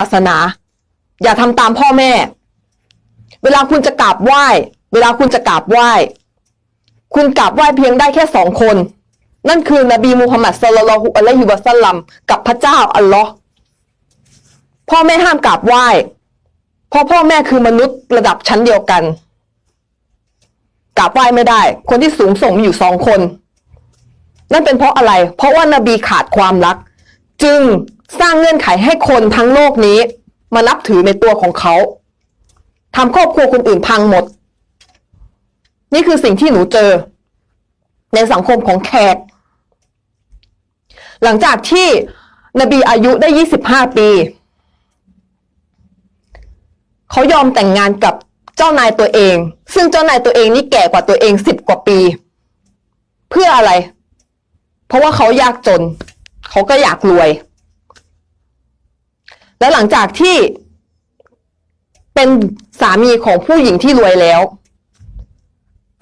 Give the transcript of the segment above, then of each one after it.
ศาสนา อย่าทำตามพ่อแม่ เวลาคุณจะกราบไหว้ เวลาคุณจะกราบไหว้ คุณกราบไหว้เพียงได้แค่สองคน นั่นคือนบีมูฮัมมัดสุลลัลฮุอะลัยฮิวะสัลลัมกับพระเจ้าอัลลอฮ์พ่อแม่ห้ามกราบไหว้เพราะพ่อแม่คือมนุษย์ระดับชั้นเดียวกันกราบไหว้ไม่ได้ คนที่สูงส่งมีอยู่สองคน นั่นเป็นเพราะอะไร เพราะว่านาบีขาดความรัก จึง สร้างเงื่อนไขให้คนทั้งโลกนี้ มานับถือในตัวของเขาทำครอบครัวคนอื่นพังหมด นี่คือสิ่งที่หนูเจอ ในสังคมของแขก หลังจากที่นบีอายุได้ 25 ปี เขายอมแต่งงานกับเจ้านายตัวเอง ซึ่งเจ้านายตัวเองนี่แก่กว่าตัวเองสิบกว่าปี เพื่ออะไร เพราะว่าเขายากจน เขาก็อยากรวย และหลังจากที่เป็นสามีของผู้หญิงที่รวยแล้ว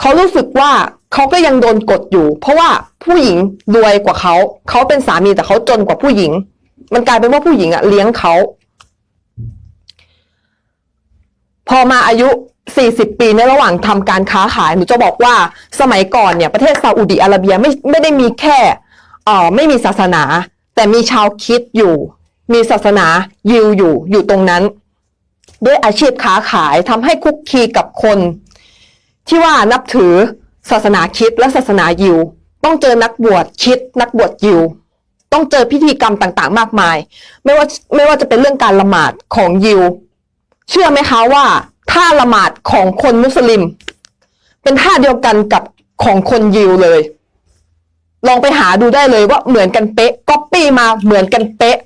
เขารู้สึกว่าเขาก็ยังโดนกดอยู่ เพราะว่าผู้หญิงรวยกว่าเขา เขาเป็นสามีแต่เขาจนกว่าผู้หญิง มันกลายเป็นว่าผู้หญิงอะเลี้ยงเขา พอมาอายุ 40 ปีในระหว่างทำการค้าขายหนูจะบอกว่าสมัยก่อนเนี่ยประเทศซาอุดิอาระเบียไม่ไม่ได้มีแค่เอ่อไม่มีศาสนา แต่มีชาวคิดอยู่ มีศาสนายิวอยู่อยู่ตรงนั้น ด้วยอาชีพค้าขายทำให้คุกคีกับคน ที่ว่านับถือศาสนาคิดและศาสนายิว ต้องเจอนักบวชคิด นักบวชยิว ต้องเจอพิธีกรรมต่างๆ มากมาย ไม่ว่าไม่ว่าจะเป็นเรื่องการละหมาดของยิว เชื่อไหมคะว่าท่าละหมาดของคนมุสลิม เป็นท่าเดียวกันกับของคนยิวเลย ลองไปหาดูได้เลยว่าเหมือนกันเป๊ะก๊อปปี้มาเหมือนกันเป๊ะ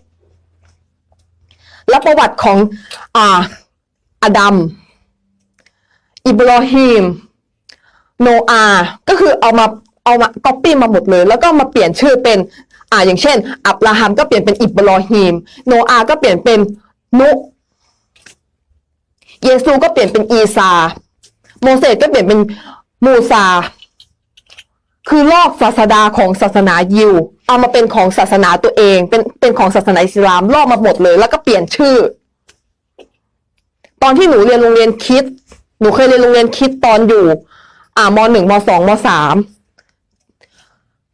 และประวัติของอ่าอาดัมอิบรอฮีมโนอาห์ก็คือเอามาเอามาก๊อปปี้มาหมดเลย แล้วก็มาเปลี่ยนชื่อเป็นอ่าอย่างเช่น อับราฮัมก็เปลี่ยนเป็นอิบรอฮีมโนอาก็เปลี่ยนเป็นนุเยซูก็เปลี่ยนเป็นอีซา โมเสสก็เปลี่ยนเป็นมูซา คือลอกศาสดาของศาสนายิว เอามาเป็นของศาสนาตัวเอง เป็นเป็นของศาสนาอิสลามลอกมาหมดเลย แล้วก็เปลี่ยนชื่อ ตอนที่หนูเรียนโรงเรียนคิด หนูเคยเรียนโรงเรียนคิดตอนอยู่ อ่ามหนึ่งมสองมสาม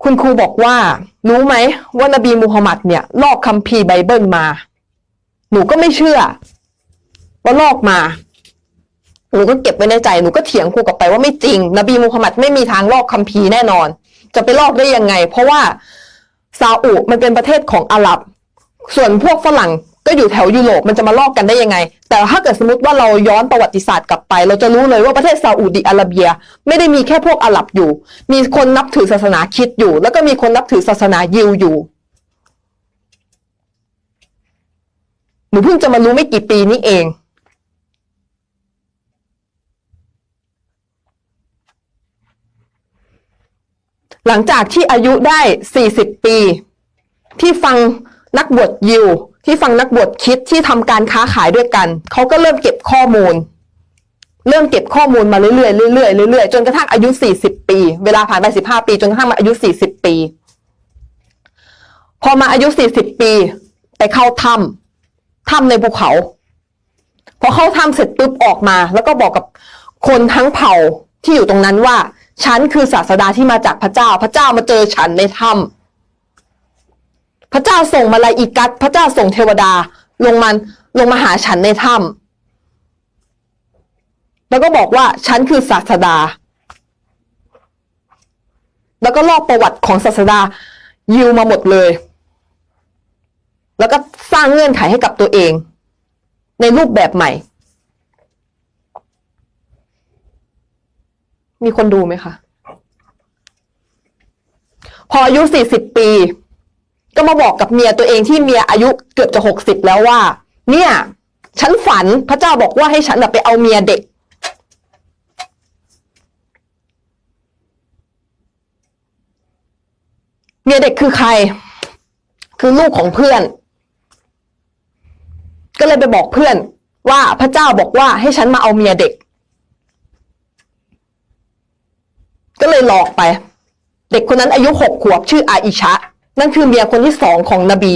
คุณครูบอกว่า รู้ไหมว่านบีมูฮัมมัดเนี่ย ลอกคัมภีร์ไบเบิลมา หนูก็ไม่เชื่อ ว่าลอกมา หนูก็เก็บไว้ในใจหนูก็เถียงครูกลับไปว่าไม่จริง นบีมูฮัมหมัดไม่มีทางลอกคัมภีร์แน่นอน จะไปลอกได้ยังไง เพราะว่าซาอุมันเป็นประเทศของอาหรับ ส่วนพวกฝรั่งก็อยู่แถวยุโรปมันจะมาลอกกันได้ยังไง แต่ถ้าเกิดสมมติว่าเราย้อนประวัติศาสตร์กลับไป เราจะรู้เลยว่าประเทศซาอุดิอาระเบีย ไม่ได้มีแค่พวกอาหรับอยู่ มีคนนับถือศาสนาคิดอยู่ แล้วก็มีคนนับถือศาสนายิวอยู่หนูเพิ่งจะมารู้ไม่กี่ปีนี้เอง หลังจากที่อายุได้ 40 ปี ที่ฟังนักบวชยิว ที่ฟังนักบวชคิดที่ทำการค้าขายด้วยกัน เขาก็เริ่มเก็บข้อมูล เริ่มเก็บข้อมูลมาเรื่อยๆเรื่อยๆเรื่อยๆจนกระทั่งอายุ 40 ปี เวลาผ่านไป 15 ปี จนกระทั่งมาอายุ 40 ปี พอมาอายุ 40 ปี ไปเข้าถ้ำถ้ำในภูเขา พอเข้าถ้ำเสร็จปุ๊บออกมา แล้วก็บอกกับคนทั้งเผ่าที่อยู่ตรงนั้นว่า ฉันคือศาสดาที่มาจากพระเจ้า พระเจ้ามาเจอฉันในถ้ำพระเจ้าส่งมาลาอิกัสพระเจ้าส่งเทวดาลงมันลงมาหาฉันในถ้ำแล้วก็บอกว่าฉันคือศาสดา แล้วก็ลอกประวัติของศาสดายิวมาหมดเลย แล้วก็สร้างเงื่อนไขให้กับตัวเอง ในรูปแบบใหม่ มีคนดูไหมคะ พออายุสี่สิบปี ก็มาบอกกับเมียตัวเองที่เมียอายุเกือบจะหกสิบแล้วว่า เนี่ย ฉันฝันพระเจ้าบอกว่าให้ฉันน่ะไปเอาเมียเด็ก เมียเด็กคือใคร คือลูกของเพื่อน ก็เลยไปบอกเพื่อนว่าพระเจ้าบอกว่าให้ฉันมาเอาเมียเด็ก เลยหลอกไป เด็กคนนั้นอายุหกขวบชื่ออาอิชะ นั่นคือเมียคนที่สองของนบี